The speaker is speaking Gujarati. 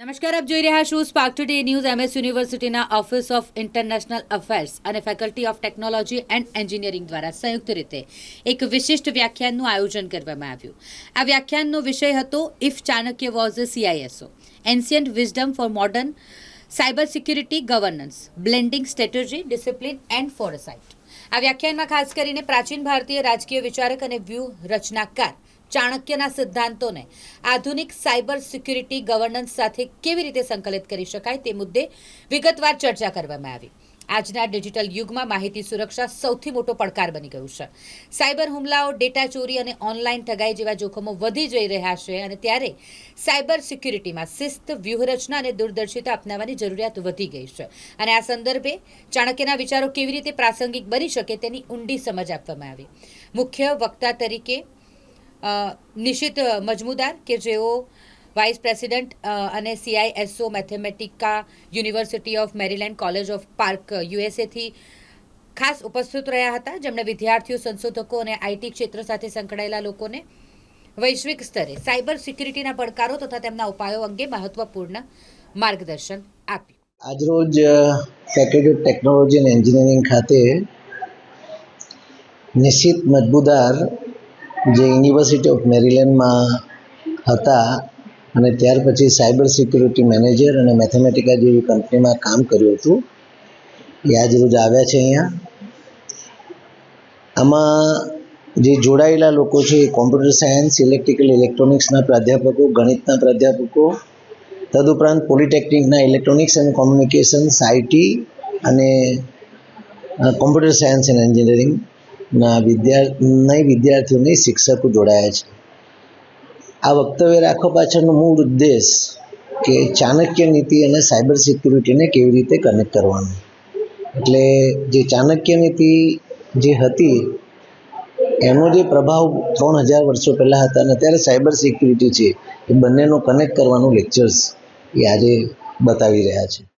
નમસ્કાર, આપ જોઈ રહ્યા છો સ્પાર્ક ટુડે ન્યૂઝ એમએસ યુનિવર્સિટીના ઓફિસ ઓફ ઇન્ટરનેશનલ અફેર્સ અને faculty of technology and engineering દ્વારા સંયુક્ત રીતે એક વિશિષ્ટ વ્યાખ્યાનનું આયોજન કરવામાં આવ્યું. આ વ્યાખ્યાનનો વિષય હતો if Chanakya was a CISO ancient wisdom for modern cyber security governance blending strategy discipline and foresight આ વ્યાખ્યાનમાં ખાસ કરીને પ્રાચીન ભારતીય રાજકીય વિચારક અને વ્યૂહ રચનાકાર ચાણક્યના સિદ્ધાંતોને આધુનિક સાયબર સિક્યુરિટી ગવર્નન્સ સાથે કેવી રીતે સંકલિત કરી શકાય તે મુદ્દે વિગતવાર ચર્ચા કરવામાં આવી. આજના ડિજિટલ યુગમાં માહિતી સુરક્ષા સૌથી મોટો પડકાર બની ગયું છે. સાયબર હુમલાઓ, ડેટા ચોરી અને ઓનલાઈન ઠગાઈ જેવા જોખમો વધી જઈ રહ્યા છે અને ત્યારે સાયબર સિક્યુરિટીમાં શિસ્ત, વ્યૂહરચના અને દૂરદર્શિતા અપનાવવાની જરૂરિયાત વધી ગઈ છે. અને આ સંદર્ભે ચાણક્યના વિચારો કેવી રીતે પ્રાસંગિક બની શકે તેની ઊંડી સમજ આપવામાં આવી. મુખ્ય વક્તા તરીકે નિશિત મજમુદાર કે જેઓ વાઇસ પ્રેસિડેન્ટ અને CISO Mathematica university of Maryland college of park યુએસએથી ખાસ ઉપસ્થિત રહ્યા હતા, જેમણે વિદ્યાર્થીઓ, સંશોધકો અને આઈટી ક્ષેત્ર સાથે સંકળાયેલા લોકોને વૈશ્વિક સ્તરે સાયબર સિક્યુરિટીના પડકારો તથા તેમના ઉપાયો અંગે મહત્વપૂર્ણ માર્ગદર્શન આપ્યું. આજરોજ ફેકલ્ટી ટેકનોલોજી એન્ડ એન્જિનિયરિંગ ખાતે નિશ્ચિત મજબૂદાર જે યુનિવર્સિટી ઓફ મેરીલેન્ડમાં હતા અને ત્યાર પછી સાયબર સિક્યુરિટી મેનેજર અને મેથેમેટિકા જેવી કંપનીમાં કામ કર્યું હતું. એ આજ રોજ આવ્યા છે અહીંયા. આમાં જે જોડાયેલા લોકો છે એ કોમ્પ્યુટર સાયન્સ ઇલેક્ટ્રિકલ ઇલેક્ટ્રોનિક્સના પ્રાધ્યાપકો, ગણિતના પ્રાધ્યાપકો, તદુપરાંત પોલિટેકનિકના ઇલેક્ટ્રોનિક્સ એન્ડ કોમ્યુનિકેશન્સ આઈટી અને કોમ્પ્યુટર સાયન્સ એન્ડ એન્જિનિયરિંગના વિદ્યા, નહીં, વિદ્યાર્થીઓ નહીં, શિક્ષકો જોડાયા છે. આ વક્તવ્ય રાખવા પાછળનો મૂળ ઉદ્દેશ કે ચાણક્ય નીતિ અને સાયબર સિક્યુરિટીને કેવી રીતે કનેક્ટ કરવાનું. એટલે જે ચાણક્ય નીતિ જે હતી, એનો જે પ્રભાવ ત્રણ હજાર વર્ષો પહેલાં હતા અને અત્યારે સાયબર સિક્યુરિટી છે, એ બંનેનો કનેક્ટ કરવાનું લેક્ચર્સ એ આજે બતાવી રહ્યા છે.